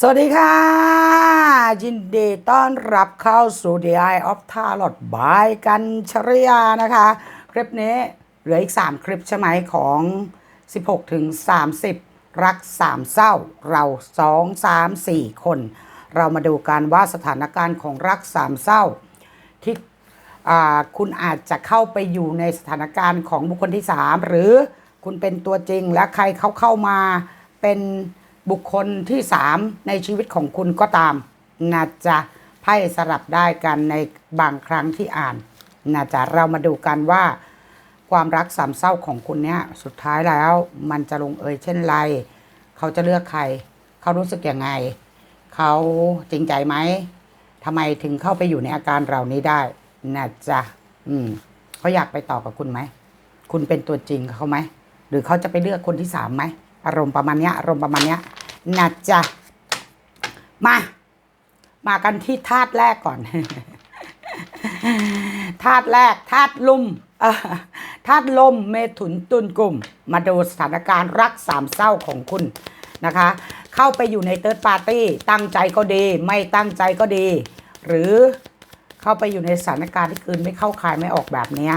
สวัสดีค่ะ ยินดีต้อนรับเข้าสู่ The Eye of Tarot by กันชริยานะคะ คลิปนี้เหลืออีก 3 คลิปใช่ไหมของ 16 ถึง 30 รัก 3 เศร้า เรา 2 3 4 คน เรามาดูกันว่าสถานการณ์ของรัก 3 เศร้า ที่คุณอาจจะเข้าไปอยู่ในสถานการณ์ของบุคคลที่ 3 หรือคุณเป็นตัวจริงและใครเขาเข้ามาเป็น บุคคลที่ 3 ในชีวิตของคุณก็ตามน่าจะไพ่สลับได้กันในบางครั้งที่อ่านน่าจะเรามาดูกันว่า ความรักสามเศร้าของคุณเนี่ยสุดท้ายแล้วมันจะลงเอยเช่นไร เขาจะเลือกใคร เขารู้สึกยังไง เขาจริงใจไหมทำไมถึงเข้าไปอยู่ในอาการเหล่านี้ได้นะจ๊ะอืมเขาอยากไปต่อกับคุณไหม คุณเป็นตัวจริงเขาไหม หรือเขาจะไปเลือกคนที่สามไหม อารมณ์ประมาณเนี้ยอารมณ์ประมาณเนี้ยนะจ๊ะมา มากันที่ธาตุแรกก่อนธาตุแรกธาตุลมธาตุลมเมถุนตุลกลุ่ม มาดูสถานการณ์รักสามเศร้าของคุณนะคะ เข้าไปอยู่ในเติร์ดปาร์ตี้ตั้งใจก็ดี ไม่ตั้งใจก็ดี หรือเข้าไปอยู่ในสถานการณ์ที่คืนไม่เข้าคายไม่ออกแบบนี้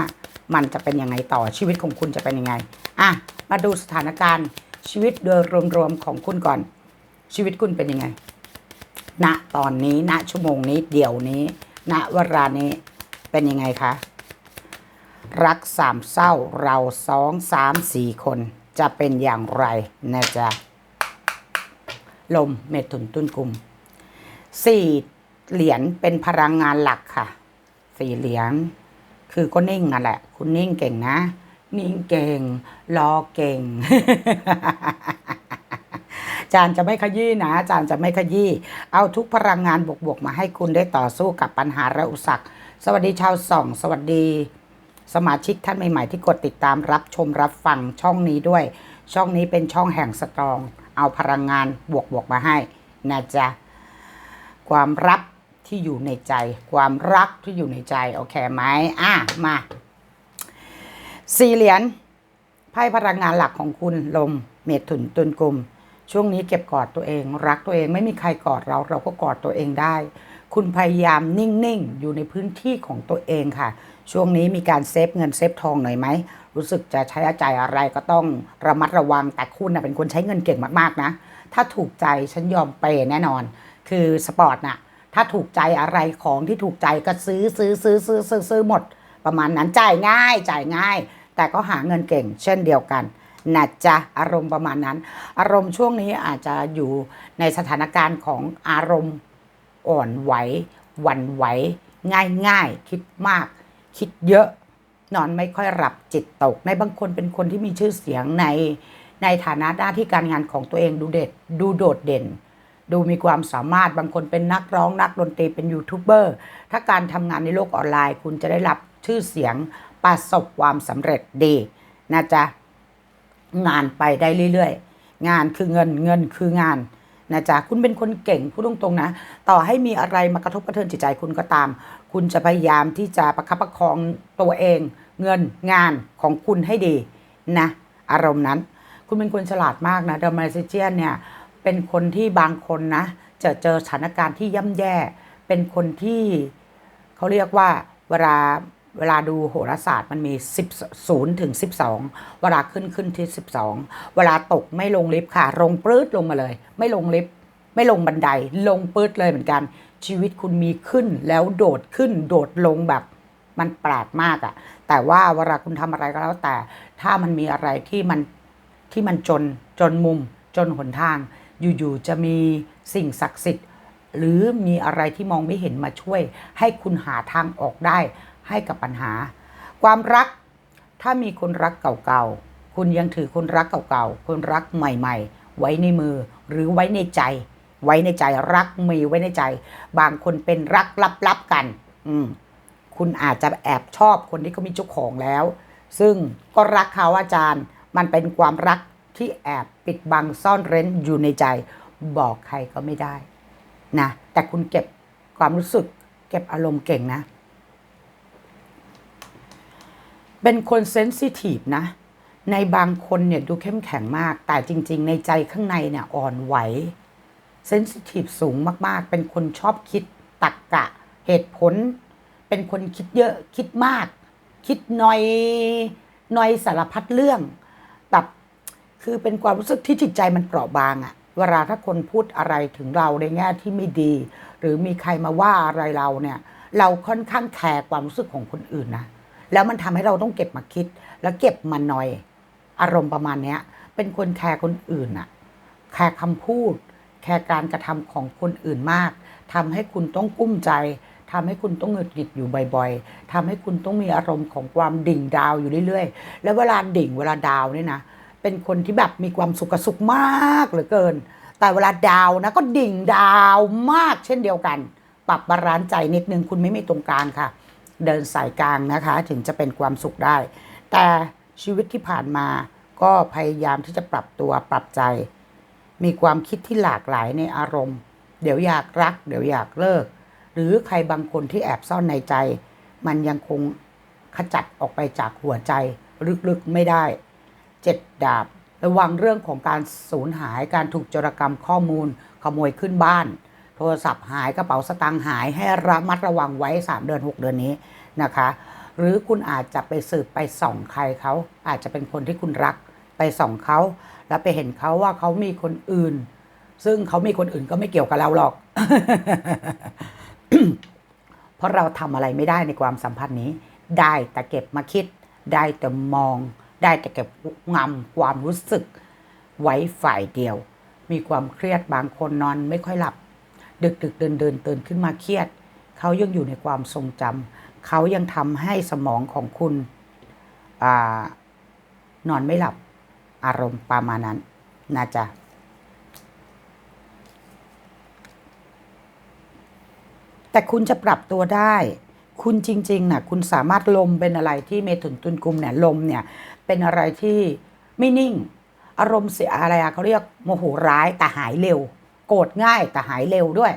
มันจะเป็นยังไงต่อชีวิตของคุณจะเป็นยังไง อะ มาดูสถานการณ์ ชีวิตโดยรวมๆของคุณก่อน ชีวิตคุณเป็นยังไง ณ ตอนนี้ ณ ชั่วโมงนี้ เดี๋ยวนี้ ณ เวลานี้ เป็นยังไงคะ รักสามเศร้า เราสองสามสี่คน จะเป็นอย่างไรนะจ๊ะ ลมเมถุนตุนกุมสี่เหรียญเป็นพลังงานหลักค่ะ สี่เหรียญคือก็นิ่งอะแหละ คุณนิ่งเก่งนะ นิ่งเก่ง รอเก่ง จารย์จะไม่ขยี้นะ จารย์จะไม่ขยี้ เอาทุกพลังงานบวกๆมาให้คุณได้ต่อสู้กับปัญหาและอุปสรรค สวัสดีชาวส่อง สวัสดี สมาชิกท่านใหม่ ๆ ที่กดติดตามรับชมรับฟังช่องนี้ด้วย ช่องนี้เป็นช่องแห่งสตรอง เอาพลังงานบวกๆมาให้นะจ๊ะ ความรักที่อยู่ในใจ ความรักที่อยู่ในใจ โอเคไหมอะ มา สี่เหรียญไพ่พลังงานหลักของคุณลม เมถุนตุนกลุ่ม ช่วงนี้เก็บกอดตัวเอง รักตัวเองไม่มีใครกอดเราเราก็กอดตัวเองได้ คุณพยายามนิ่งๆ อยู่ในพื้นที่ของตัวเองค่ะ ช่วงนี้มีการเซฟเงินเซฟทองหน่อยไหม รู้สึกจะใช้จ่ายอะไรก็ต้องระมัดระวังแต่คุณนะเป็นคนใช้เงินเก่งมากๆนะ ถ้าถูกใจฉันยอมเปย์แน่นอน คือสปอร์ตน่ะถ้าถูกใจอะไรของที่ถูกใจก็ซื้อซื้อซื้อซื้อซื้อซื้อหมด ประมาณนั้นจ่ายง่ายจ่ายง่าย แต่ก็หาเงินเก่งเช่นเดียวกันนะจ๊ะอารมณ์ประมาณนั้น อารมณ์ช่วงนี้อาจจะอยู่ในสถานการณ์ของอารมณ์อ่อนไหวหวั่นไหว ง่ายง่ายคิดมาก คิดเยอะ นอนไม่ค่อยหลับจิตตก ในบางคนเป็นคนที่มีชื่อเสียงในในฐานะหน้าที่การงานของตัวเองดูเด็ดดูโดดเด่น ดูมีความสามารถบางคนเป็นนักร้องนักดนตรีเป็นยูทูบเบอร์ถ้าการทำงานในโลกออนไลน์ คุณจะได้รับชื่อเสียง ประสบความสำเร็จดีนะจ๊ะงานไปได้เรื่อยๆ งานคือเงินเงินคืองานนะจ๊ะคุณเป็นคนเก่งพูดตรงๆนะ ต่อให้มีอะไรมากระทบกระเทือนจิตใจคุณก็ตาม คุณจะพยายามที่จะประคับประคองตัวเอง เงินงานของคุณให้ดีนะ อารมณ์นั้น คุณเป็นคนฉลาดมากนะเดอะมาซิเจียนเนี่ย เป็นคนที่บางคนนะ จะเจอสถานการณ์ที่ย่ำแย่ เป็นคนที่เขาเรียกว่าเวลา เวลาดูโหราศาสตร์มันมี 10 0ถึง 12 เวลาขึ้นขึ้นที่ 12 เวลาตกไม่ลงลิฟต์ค่ะ ลงปลื้ดลงมาเลย ไม่ลงลิฟต์ไม่ลงบันได ลงปื๊ดเลยเหมือนกัน ชีวิตคุณมีขึ้นแล้วโดดขึ้น โดดลงแบบมันแปลกมากอะแต่ว่าเวลาคุณทำอะไรก็แล้วแต่ ถ้ามันมีอะไรที่มันที่มันจนจนมุม จนหนทาง อยู่ๆจะมีสิ่งศักดิ์สิทธิ์หรือมีอะไรที่มองไม่เห็นมาช่วย ให้คุณหาทางออกได้ ให้กับปัญหา ความรักถ้ามีคนรักเก่าๆ คุณยังถือคนรักเก่าๆ คนรักใหม่ๆ ไว้ในมือหรือไว้ในใจ ไว้ในใจรักมีไว้ในใจ บางคนเป็นรักลับๆกัน อืมคุณอาจจะแอบชอบคนที่เขามีเจ้าของแล้ว ซึ่งก็รักเขาอาจารย์ มันเป็นความรักที่แอบปิดบังซ่อนเร้นอยู่ในใจ บอกใครก็ไม่ได้นะแต่คุณเก็บความรู้สึก เก็บอารมณ์เก่งนะ เป็นคนเซนซิทีฟนะ ในบางคนเนี่ยดูเข้มแข็งมาก แต่จริง ๆ ในใจข้างในเนี่ยอ่อนไหวเซนซิทีฟสูงมากๆ เป็นคนชอบคิดตักกะเหตุผล เป็นคนคิดเยอะคิดมาก คิดน่อยน่อยสารพัดเรื่องแบบคือเป็นความรู้สึกที่จิตใจมันเปราะบางอะเวลาถ้าคนพูดอะไรถึงเราในแง่ที่ไม่ดี หรือมีใครมาว่าอะไรเราเนี่ย เราค่อนข้างแคร์ความรู้สึกของคนอื่นนะ แล้วมันทำให้เราต้องเก็บมาคิด แล้วเก็บมาหน่อย อารมณ์ประมาณเนี้ย เป็นคนแคร์คนอื่นอะแคร์คำพูด แคร์การกระทำของคนอื่นมากทำให้คุณต้องกุ้มใจทำให้คุณต้องหงุดหงิดอยู่บ่อยๆทำให้คุณต้องมีอารมณ์ของความดิ่งดาวอยู่เรื่อยๆ แล้วเวลาดิ่งเวลาดาวเนี่ยนะเป็นคนที่แบบมีความสุขสุขมากเหลือเกิน แต่เวลาดาวนะก็ดิ่งดาวมากเช่นเดียวกัน ปรับบาลานซ์ใจนิดนึงคุณไม่มีตรงกลางค่ะ เดินสายกลางนะคะ ถึงจะเป็นความสุขได้ แต่ชีวิตที่ผ่านมาก็พยายามที่จะปรับตัวปรับใจ มีความคิดที่หลากหลายในอารมณ์ เดี๋ยวอยากรัก เดี๋ยวอยากเลิก หรือใครบางคนที่แอบซ่อนในใจ มันยังคงขจัดออกไปจากหัวใจลึกๆไม่ได้เจ็ดดาบ ระวังเรื่องของการสูญหายการถูกโจรกรรมข้อมูล ขโมยขึ้นบ้าน โทรศัพท์หายกระเป๋าสตางค์หายให้ระมัดระวังไว้ 3 เดือน 6 เดือนนี้นะคะ หรือคุณอาจจะไปสืบไปส่องใครเขาอาจจะเป็นคนที่คุณรักไปส่องเขาแล้วไปเห็นเขาว่าเขามีคนอื่น ซึ่งเขามีคนอื่นก็ไม่เกี่ยวกับเราหรอก เพราะเราทำอะไรไม่ได้ในความสัมพันธ์นี้ ได้แต่เก็บมาคิด ได้แต่มอง ได้แต่เก็บงำความรู้สึก ไว้ฝ่ายเดียว มีความเครียดบางคนนอนไม่ค่อยหลับ ดึกดึกเดินเดินตื่นขึ้นมาเครียด เขายังอยู่ในความทรงจำเขายังทำให้สมองของคุณอนอนไม่หลับอารมณ์ประมาณนั้นนะจ๊ะแต่คุณจะปรับตัวได้ คุณจริงๆนะคุณสามารถลมเป็นอะไรที่เมถุนตุลกุมเนี่ยลมเนี่ย เป็นอะไรที่ไม่นิ่ง อารมณ์เสียอะไรอะเขาเรียกโมโหร้ายแต่หายเร็ว โกรธง่ายแต่หายเร็วด้วย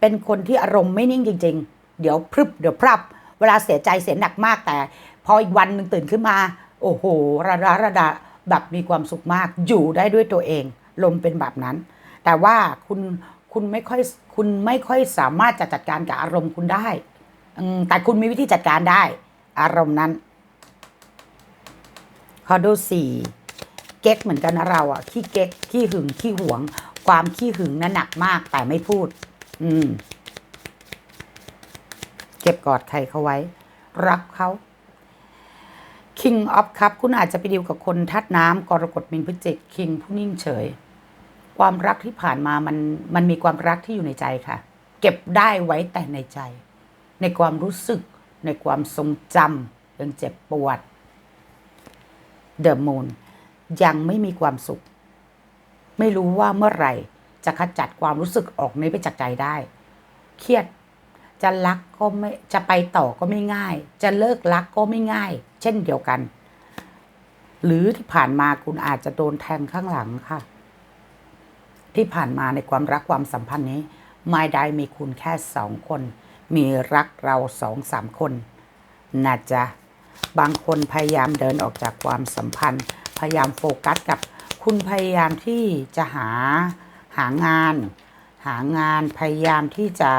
เป็นคนที่อารมณ์ไม่นิ่งจริง ๆ เดี๋ยวพรึบเดี๋ยวพรับ เวลาเสียใจเสียหนักมากแต่ พออีกวันหนึ่งตื่นขึ้นมา โอ้โห ระดาระดาแบบมีความสุขมากอยู่ได้ด้วยตัวเอง ลมเป็นแบบนั้น แต่ว่าคุณคุณไม่ค่อยคุณไม่ค่อยสามารถจะจัดการกับอารมณ์คุณได้แต่คุณมีวิธีจัดการได้ อารมณ์นั้นขอดูสี่เก๊กเหมือนกันนะเราอะขี้เก๊กขี้หึงขี้หวง ความขี้หึงนั้นหนักมากแต่ไม่พูด อืม เก็บกอดใครเขาไว้ รักเขา King of Cup คุณอาจจะไปดีลกับคนทัดน้ำกรกฎมินพฤจิก King ผู้นิ่งเฉย ความรักที่ผ่านมามันมันมีความรักที่อยู่ในใจค่ะ เก็บได้ไว้แต่ในใจ ในความรู้สึก ในความทรงจำยังเจ็บปวด The Moon ยังไม่มีความสุข ไม่รู้ว่าเมื่อไหร่ จะขจัดความรู้สึกออกนี้ไปจากใจได้ เครียดจะรักก็ไม่จะไปต่อก็ไม่ง่าย จะเลิกรักก็ไม่ง่าย เช่นเดียวกัน หรือที่ผ่านมาคุณอาจจะโดนแทงข้างหลังค่ะ ที่ผ่านมาในความรักความสัมพันธ์นี้ไม่ได้มีคุณแค่สองคน มีรักเราสองสามคนนะจ๊ะบางคนพยายามเดินออกจากความสัมพันธ์ พยายามโฟกัสกับ คุณพยายามที่จะหาหางาน หางานพยายามที่จะ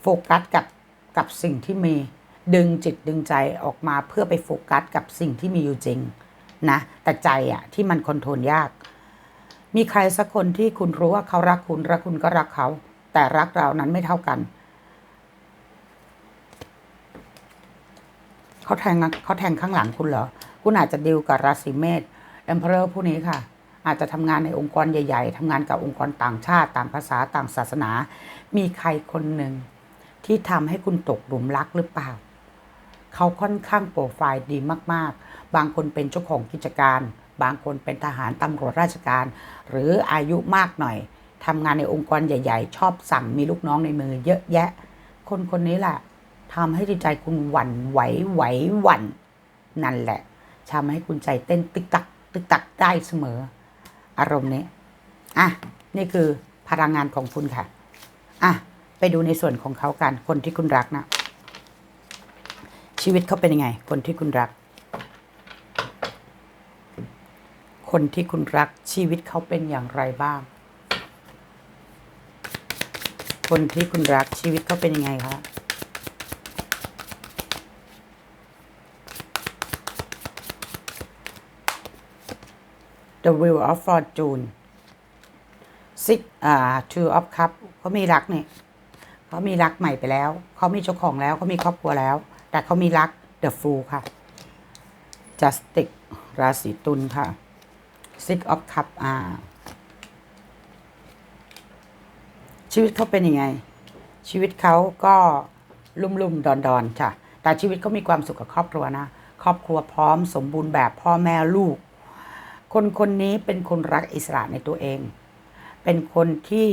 โฟกัสกับกับสิ่งที่มีดึงจิตดึงใจออกมาเพื่อไปโฟกัสกับสิ่งที่มีอยู่จริงนะแต่ใจอะที่มันคอนโทรลยาก มีใครสักคนที่คุณรู้ว่าเขารักคุณและคุณก็รักเขา แต่รักเรานั้นไม่เท่ากันเขาแทงเขาแทงข้างหลังคุณเหรอ คุณอาจจะดีลกับราศีเมษ เอ็มเพอเรอร์ผู้นี้ค่ะ อาจจะทำงานในองค์กรใหญ่ ๆทำงานกับองค์กรต่างชาติ ต่างภาษาต่างศาสนา มีใครคนหนึ่งที่ทำให้คุณตกหลุมรักหรือเปล่า เขาค่อนข้างโปรไฟล์ดีมากๆ บางคนเป็นเจ้าของกิจการ บางคนเป็นทหารตำรวจราชการ หรืออายุมากหน่อยทำงานในองค์กรใหญ่ ๆ ชอบสั่งมีลูกน้องในมือเยอะแยะ คนคนนี้แหละทำให้จิตใจคุณหวั่นไหวไหวหวั่นนั่นแหละทำให้คุณใจเต้นตึกตัก ตึกตักได้เสมอ อารมณ์นี้อะนี่คือพลังงานของคุณค่ะอะไปดูในส่วนของเขากัน คนที่คุณรักนะ ชีวิตเขาเป็นยังไง คนที่คุณรัก คนที่คุณรักชีวิตเขาเป็นอย่างไรบ้าง คนที่คุณรักชีวิตเขาเป็นยังไงคะ The Wheel of Fortune Six อ่า Two of Cup เขามีรักเนี่ยเขามีรักใหม่ไปแล้ว เขามีเจ้าของแล้ว เขามีครอบครัวแล้ว แต่เขามีรัก The Fool ค่ะ Justice ราศีตุลค่ะ Six of Cup อ่า ชีวิตเขาเป็นยังไง ชีวิตเขาก็ลุ่มลุ่มๆดอนดอนๆ ค่ะ แต่ชีวิตเขามีความสุขกับครอบครัวนะ ครอบครัวพร้อมสมบูรณ์แบบพ่อแม่ลูก คนคนนี้เป็นคนรักอิสระในตัวเอง เป็นคนที่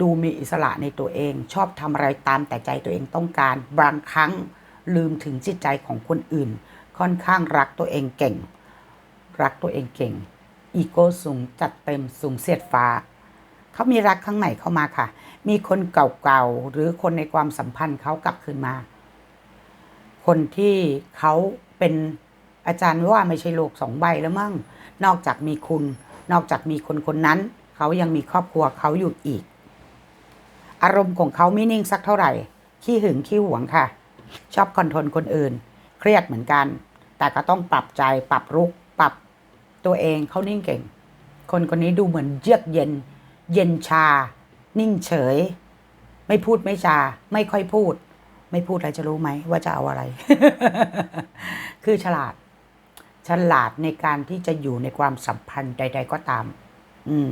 ดูมีอิสระในตัวเอง ชอบทำอะไรตามแต่ใจตัวเองต้องการ บางครั้งลืมถึงจิตใจของคนอื่น ค่อนข้างรักตัวเองเก่ง รักตัวเองเก่ง อีโก้สูงจัดเต็มสูงเสียดฟ้า เขามีรักข้างในเข้ามาค่ะ มีคนเก่าๆหรือคนในความสัมพันธ์เขากลับคืนมา คนที่เขาเป็นอาจารย์ว่าไม่ใช่โลกสองใบแล้วมั่ง นอกจากมีคุณ นอกจากมีคนคนนั้น เขายังมีครอบครัวเขาอยู่อีก อารมณ์ของเขาไม่นิ่งสักเท่าไหร่ ขี้หึงขี้หวงค่ะ ชอบคอนโทรลคนอื่น เครียดเหมือนกัน แต่ก็ต้องปรับใจปรับรุก ปรับตัวเองเขานิ่งเก่ง คนคนนี้ดูเหมือนเยือกเย็น เย็นชา นิ่งเฉย ไม่พูดไม่จา ไม่ค่อยพูด ไม่พูดอะไรจะรู้ไหมว่าจะเอาอะไร คือฉลาด ฉลาดในการที่จะอยู่ในความสัมพันธ์ใด ๆ ก็ตาม อืม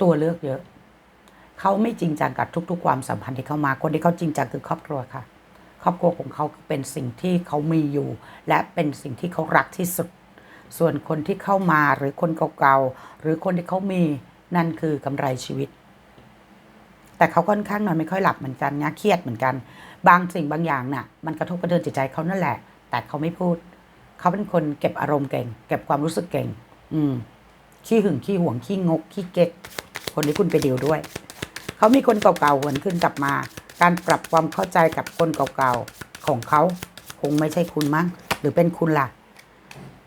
ตัวเลือกเยอะ เขาไม่จริงจังกับทุก ๆ ความสัมพันธ์ที่เข้ามา คนที่เขาจริงจังคือครอบครัวค่ะ ครอบครัวของเขาเป็นสิ่งที่เขามีอยู่ และเป็นสิ่งที่เขารักที่สุด ส่วนคนที่เข้ามาหรือคนเก่าๆหรือคนที่เขามีนั่นคือกำไรชีวิต แต่เขาค่อนข้างนอนไม่ค่อยหลับเหมือนกันนะเครียดเหมือนกัน บางสิ่งบางอย่างน่ะ มันกระทบกระเทือนจิตใจเขานั่นแหละ แต่เขาไม่พูด เขาเป็นคนเก็บอารมณ์เก่ง เก็บความรู้สึกเก่ง อืม ขี้หึงขี้หวงขี้งก ขี้เก๊ก คนที่คุณไปดีลด้วย เขามีคนเก่าๆหวนขึ้นกลับมา การปรับความเข้าใจกับคนเก่าๆของเขาคงไม่ใช่คุณมั้งหรือเป็นคุณล่ะ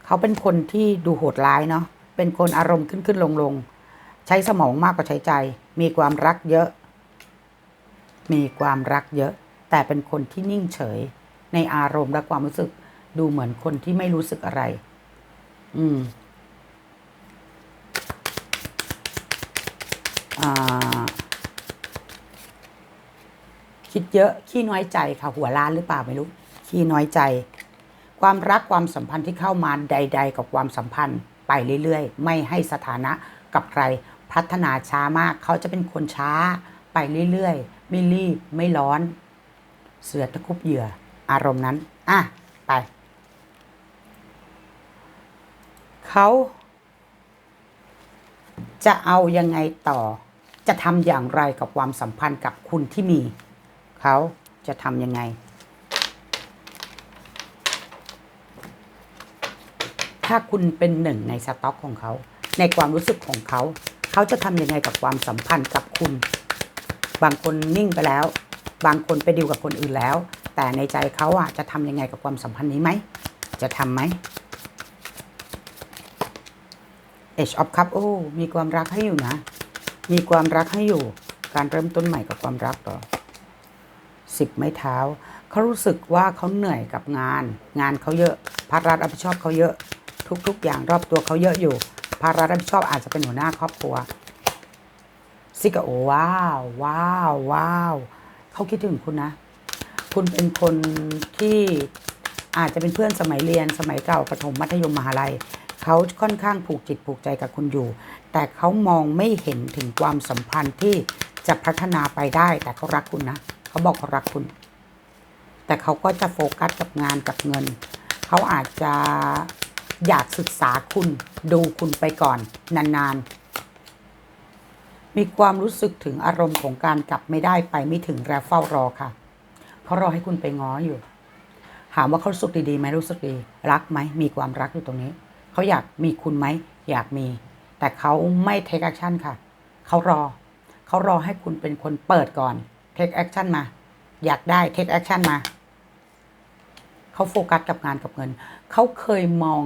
เขาเป็นคนที่ดูโหดร้ายเนาะเป็นคนอารมณ์ขึ้นขึ้นลงลงๆใช้สมองมากกว่าใช้ใจ มีความรักเยอะ มีความรักเยอะ แต่เป็นคนที่นิ่งเฉย ในอารมณ์และความรู้สึก ดูเหมือนคนที่ไม่รู้สึกอะไร อืม อ่า คิดเยอะขี้น้อยใจค่ะหัวล้านหรือเปล่าไม่รู้ ขี้น้อยใจ ความรักความสัมพันธ์ที่เข้ามาใด ๆ กับความสัมพันธ์ไปเรื่อย ๆ ไม่ให้สถานะกับใคร พัฒนาช้ามาก เขาจะเป็นคนช้า ไปเรื่อยๆ ไม่รีบ ไม่ร้อน เสือตะคุบเหยื่อ อารมณ์นั้น อะ ไป เขาจะเอายังไงต่อ จะทำอย่างไรกับความสัมพันธ์กับคุณที่มี เขาจะทำยังไง ถ้าคุณเป็นหนึ่งในสต็อกของเขา ในความรู้สึกของเขา เขาจะทำยังไงกับความสัมพันธ์กับคุณ บางคนนิ่งไปแล้ว บางคนไปดีลกับคนอื่นแล้ว แต่ในใจเขาอะจะทำยังไงกับความสัมพันธ์นี้ไหม จะทำไหม Age of Cup โอ้มีความรักให้อยู่นะ มีความรักให้อยู่ การเริ่มต้นใหม่กับความรักต่อสิบไม้เท้า เขารู้สึกว่าเขาเหนื่อยกับงาน งานเขาเยอะภาระรับผิดชอบเขาเยอะ ทุก ๆ อย่างรอบตัวเขาเยอะอยู่ภาระรับผิดชอบอาจจะเป็นหัวหน้าครอบครัวซิกโอว้าวว้าวว้าวเขาคิดถึงคุณนะ คุณเป็นคนที่อาจจะเป็นเพื่อนสมัยเรียนสมัยเก่าประถมมัธยมมหาลัย เขาค่อนข้างผูกจิตผูกใจกับคุณอยู่ แต่เขามองไม่เห็นถึงความสัมพันธ์ที่จะพัฒนาไปได้ แต่เขารักคุณนะเขาบอกเขารักคุณ แต่เขาก็จะโฟกัสกับงานกับเงิน เขาอาจจะอยากศึกษาคุณดูคุณไปก่อนนานๆ มีความรู้สึกถึงอารมณ์ของการกลับไม่ได้ไปไม่ถึงและเฝ้ารอค่ะเขารอให้คุณไปง้ออยู่ ถามว่าเขารู้สึกดีๆไหมรู้สึกดี รักไหมมีความรักอยู่ตรงนี้ เขาอยากมีคุณไหมอยากมี แต่เขาไม่เทคแอคชั่นค่ะ เขารอ เขารอให้คุณเป็นคนเปิดก่อนเทคแอคชั่นมา อยากได้เทคแอคชั่นมาเขาโฟกัสกับงานกับเงิน เขาเคยมอง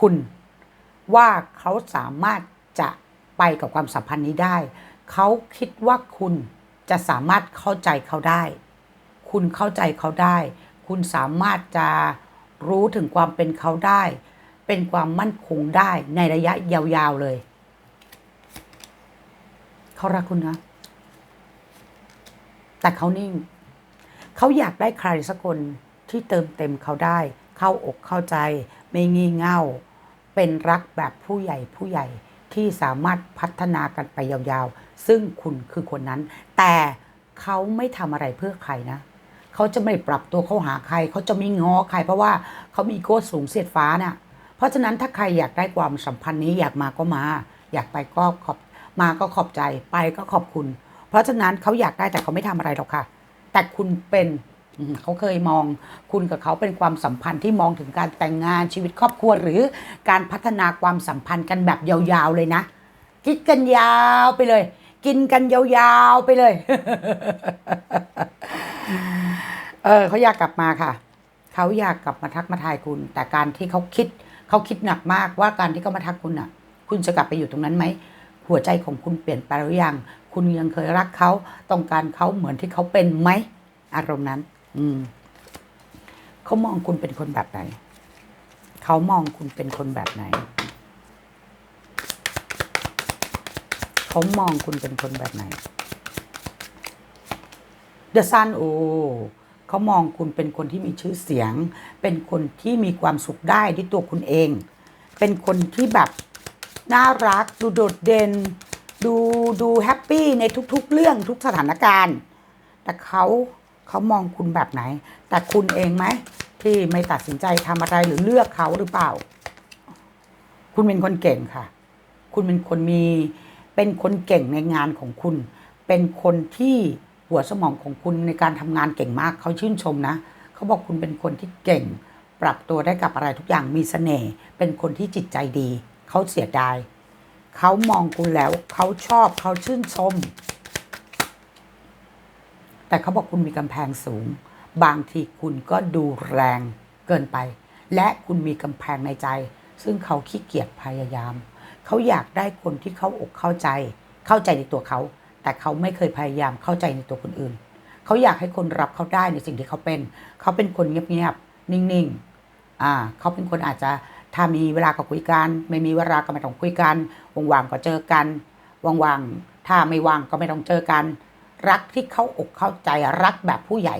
คุณ ว่าเขาสามารถจะไปกับความสัมพันธ์นี้ได้ เขาคิดว่าคุณจะสามารถเข้าใจเขาได้ คุณเข้าใจเขาได้ คุณสามารถจะรู้ถึงความเป็นเขาได้ เป็นความมั่นคงได้ในระยะยาวๆเลย เขารักคุณนะ แต่เขานิ่ง เขาอยากได้ใครสักคนที่เติมเต็มเขาได้ เข้าอกเข้าใจ ไม่งี่เง่า เป็นรักแบบผู้ใหญ่ผู้ใหญ่ที่สามารถพัฒนากันไปยาวๆ ซึ่งคุณคือคนนั้น แต่เขาไม่ทำอะไรเพื่อใครนะเขาจะไม่ปรับตัวเข้าหาใคร เขาจะไม่ง้อใคร เพราะว่าเขามีโก้สูงเสียดฟ้าน่ะ เพราะฉะนั้นถ้าใครอยากได้ความสัมพันธ์นี้อยากมาก็มา อยากไปก็ขอบมาก็ขอบใจไปก็ขอบคุณ เพราะฉะนั้นเขาอยากได้แต่เขาไม่ทำอะไรหรอกค่ะ แต่คุณเป็นเขาเคยมองคุณกับเขาเป็นความสัมพันธ์ที่มองถึงการแต่งงานชีวิตครอบครัวหรือการพัฒนาความสัมพันธ์กันแบบยาวๆเลยนะคิดกันยาวไปเลย กินกันยาวๆไปเลย เออเขาอยากกลับมาค่ะ เขาอยากกลับมาทักมาทายคุณ แต่การที่เขาคิด เขาคิดหนักมากว่าการที่เขามาทักคุณน่ะ คุณจะกลับไปอยู่ตรงนั้นไหม หัวใจของคุณเปลี่ยนไปหรือยัง คุณยังเคยรักเขาต้องการเขาเหมือนที่เขาเป็นไหมอารมณ์นั้น อืมเขามองคุณเป็นคนแบบไหนเขามองคุณเป็นคนแบบไหนเขามองคุณเป็นคนแบบไหนเดอะซันโอ เขามองคุณเป็นคนที่มีชื่อเสียง เป็นคนที่มีความสุขได้ด้วยตัวคุณเอง เป็นคนที่แบบน่ารัก ดูโดดเด่น ดูดูแฮปปี้ในทุกๆ เรื่องทุกสถานการณ์ แต่เขาเขามองคุณแบบไหน แต่คุณเองไหมที่ไม่ตัดสินใจทำอะไรหรือเลือกเขาหรือเปล่า คุณเป็นคนเก่งค่ะ คุณเป็นคนมี เป็นคนเก่งในงานของคุณ เป็นคนที่ หัวสมองของคุณในการทำงานเก่งมากเขาชื่นชมนะเขาบอกคุณเป็นคนที่เก่ง ปรับตัวได้กับอะไรทุกอย่างมีเสน่ห์เป็นคนที่จิตใจดี เขาเสียดายเขามองคุณแล้วเขาชอบเขาชื่นชม แต่เขาบอกคุณมีกำแพงสูง บางทีคุณก็ดูแรงเกินไป และคุณมีกำแพงในใจ ซึ่งเขาขี้เกียจพยายาม เขาอยากได้คนที่เขาอกเข้าใจ เข้าใจในตัวเขา แต่เขาไม่เคยพยายามเข้าใจในตัวคนอื่น เขาอยากให้คนรับเขาได้ในสิ่งที่เขาเป็น เขาเป็นคนเงียบๆ นิ่งๆ อ่า เขาเป็นคนอาจจะถ้ามีเวลาก็คุยกัน ไม่มีเวลาก็ไม่ต้องคุยกันว่างๆก็เจอกันว่างๆ ถ้าไม่ว่างก็ไม่ต้องเจอกัน รักที่เขาอกเข้าใจรักแบบผู้ใหญ่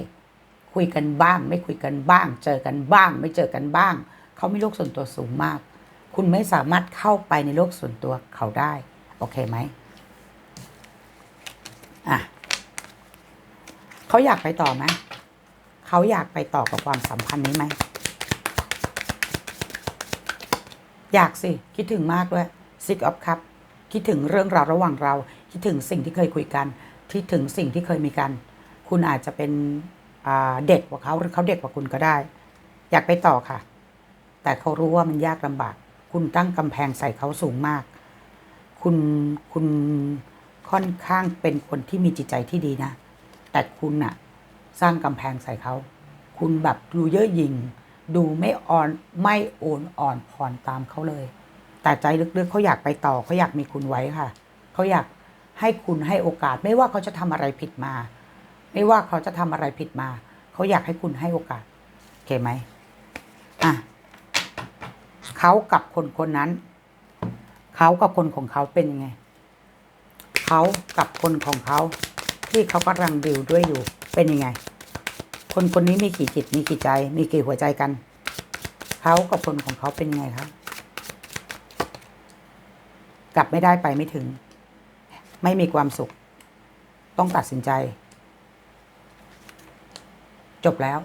คุยกันบ้าง ไม่คุยกันบ้าง เจอกันบ้าง ไม่เจอกันบ้าง เขามีโลกส่วนตัวสูงมาก คุณไม่สามารถเข้าไปในโลกส่วนตัวเขาได้ โอเคไหม อะเขาอยากไปต่อไหมเขาอยากไปต่อกับความสัมพันธ์นี้ไหม อยากสิ คิดถึงมากด้วยซิกออฟครับ คิดถึงเรื่องราวระหว่างเรา คิดถึงสิ่งที่เคยคุยกันคิดถึงสิ่งที่เคยมีกัน คุณอาจจะเป็นเด็กกว่าเขาหรือเขาเด็กกว่าคุณก็ได้ อยากไปต่อค่ะ แต่เขารู้ว่ามันยากลำบาก คุณตั้งกำแพงใส่เขาสูงมาก คุณคุณ ค่อนข้างเป็นคนที่มีจิตใจที่ดีนะ แต่คุณน่ะสร้างกำแพงใส่เขา คุณแบบดูเย่อหยิ่งดูไม่อ่อนไม่โอนอ่อนผ่อนตามเขาเลย แต่ใจลึกๆเขาอยากไปต่อเขาอยากมีคุณไว้ค่ะ เขาอยากให้คุณให้โอกาส ไม่ว่าเขาจะทำอะไรผิดมา ไม่ว่าเขาจะทำอะไรผิดมา เขาอยากให้คุณให้โอกาสโอเคไหมอะเขากับคนคนนั้น เขากับคนของเขาเป็นยังไง เขากับคนของเขา ที่เขากำลังดิวด้วยอยู่เป็นยังไง คนคนนี้มีกี่จิตมีกี่ใจ มีกี่หัวใจกัน เขากับคนของเขาเป็นยังไงครับกลับไม่ได้ไปไม่ถึง ไม่มีความสุข ต้องตัดสินใจ จบแล้ว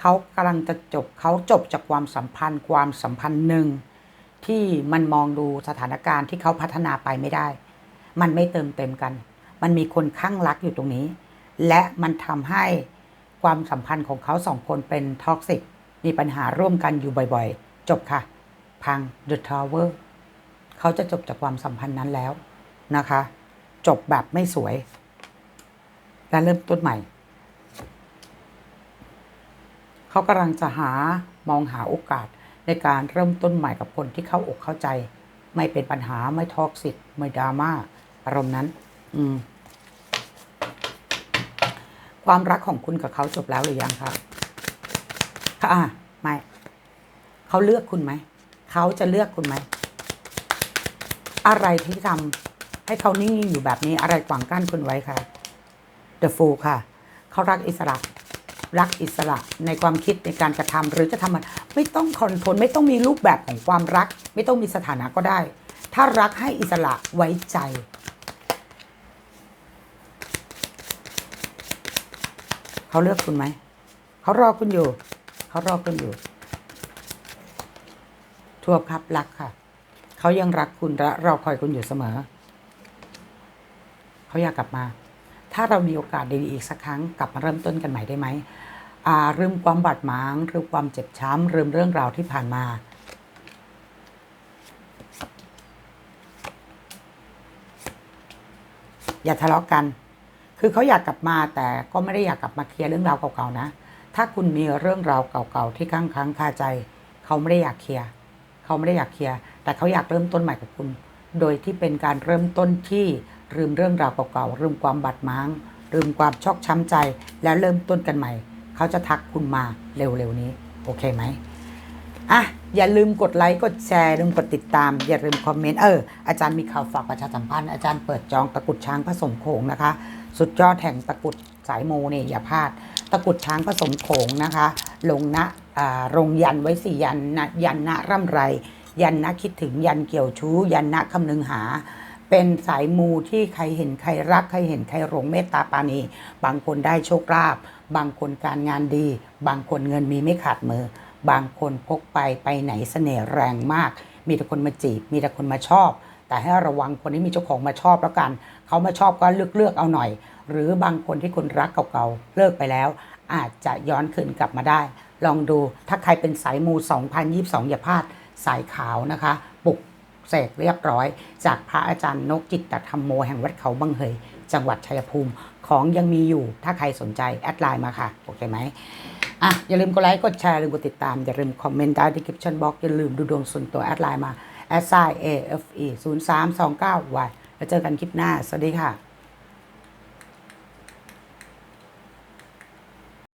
เขากำลังจะจบเขาจบจากความสัมพันธ์ ความสัมพันธ์หนึ่งที่มันมองดูสถานการณ์ที่เขาพัฒนาไปไม่ได้ มันไม่เติมเต็มกัน มันมีคนข้างรักอยู่ตรงนี้ และมันทำให้ความสัมพันธ์ของเขาสองคนเป็นท็อกซิกมีปัญหาร่วมกันอยู่บ่อยๆ จบค่ะ พัง The Tower เขาจะจบจากความสัมพันธ์นั้นแล้วนะคะ จบแบบไม่สวย และเริ่มต้นใหม่ เขากำลังจะหามองหาโอกาสในการเริ่มต้นใหม่กับคนที่เข้าอกเข้าใจ ไม่เป็นปัญหาไม่ท็อกซิกไม่ดราม่า อารมณ์นั้น อืม ความรักของคุณกับเขาจบแล้วหรือยังครับค่ะอ่าไม่เขาเลือกคุณไหม เขาจะเลือกคุณไหม อะไรที่ทำให้เขานิ่งๆอยู่แบบนี้ อะไรขวางกั้นคุณไว้ค่ะ The Fool ค่ะ เขารักอิสระ รักอิสระในความคิดในการกระทำหรือจะทำมันไม่ต้องคอนโทรลไม่ต้องมีรูปแบบของความรัก ไม่ต้องมีสถานะก็ได้ ถ้ารักให้อิสระไว้ใจ เขาเลือกคุณไหม เขารอคุณอยู่ เขารอคุณอยู่ทั่วครับรักค่ะ เขายังรักคุณและรอคอยคุณอยู่เสมอ เขาอยากกลับมา ถ้าเรามีโอกาสดีๆอีกสักครั้ง กลับมาเริ่มต้นกันใหม่ได้ไหมอาลืมความบาดหมางลืมความเจ็บช้ำลืมเรื่องราวที่ผ่านมาอย่าทะเลาะกัน คือเขาอยากกลับมาแต่ก็ไม่ได้อยากกลับมาเคลียร์เรื่องราวเก่าๆนะ ถ้าคุณมีเรื่องราวเก่าๆที่ค้างค้างคาใจ เขาไม่ได้อยากเคลียร์เขาไม่ได้อยากเคลียร์แต่เขาอยากเริ่มต้นใหม่กับคุณ โดยที่เป็นการเริ่มต้นที่ลืมเรื่องราวเก่าๆลืมความบาดหมางลืมความชอกช้ำใจ แล้วเริ่มต้นกันใหม่ เขาจะทักคุณมาเร็วๆนี้ โอเคไหมอะ อย่าลืมกดไลค์ กดแชร์ลืมกดติดตาม อย่าลืมคอมเมนต์ เออ อาจารย์มีข่าวฝากประชาสัมพันธ์ อาจารย์เปิดจองตะกุดช้างผสมโขงนะคะ สุดยอดแห่งตะกุดสายโมูนี่ยอย่าพลาด ตะกุดช้างผสมโขงนะคะ ลงนะอ่าลงยันไว้สี่ยันนะยันนะร่ำไร ยันนะคิดถึงยันเกี่ยวชู้ ยันนะคำนึงหาเป็นสายมูที่ใครเห็นใครรัก ใครเห็นใครหลงเมตตาปาณีบางคนได้โชคลาภบางคนการงานดี บางคนเงินมีไม่ขาดมือ บางคนพกไปไปไหนเสน่ห์แรงมาก มีแต่คนมาจีบ มีแต่คนมาชอบ แต่ให้ระวังคนที่มีเจ้าของมาชอบแล้วกัน เขามาชอบก็เลือกเลือกเอาหน่อย หรือบางคนที่คนรักเก่าๆเลิกไปแล้ว อาจจะย้อนคืนกลับมาได้ ลองดูถ้าใครเป็นสายมู 2022 อย่าพลาดสายขาวนะคะปลุกเสกเรียบร้อย จากพระอาจารย์นกจิตตธรรมโมแห่งวัดเขาบังเหย จังหวัดชัยภูมิของยังมีอยู่ ถ้าใครสนใจแอดไลน์มาค่ะ โอเคไหม อะอย่าลืมกดไลค์กดแชร์อย่าลืมกดติดตาม อย่าลืมคอมเมนต์ใต้ดีคลิปชั่นบล็อกอย่าลืมดูดวงส่วนตัวแอดไลน์มาแอดไซน์ AFE 0329 y แล้วเจอกันคลิปหน้า สวัสดีค่ะ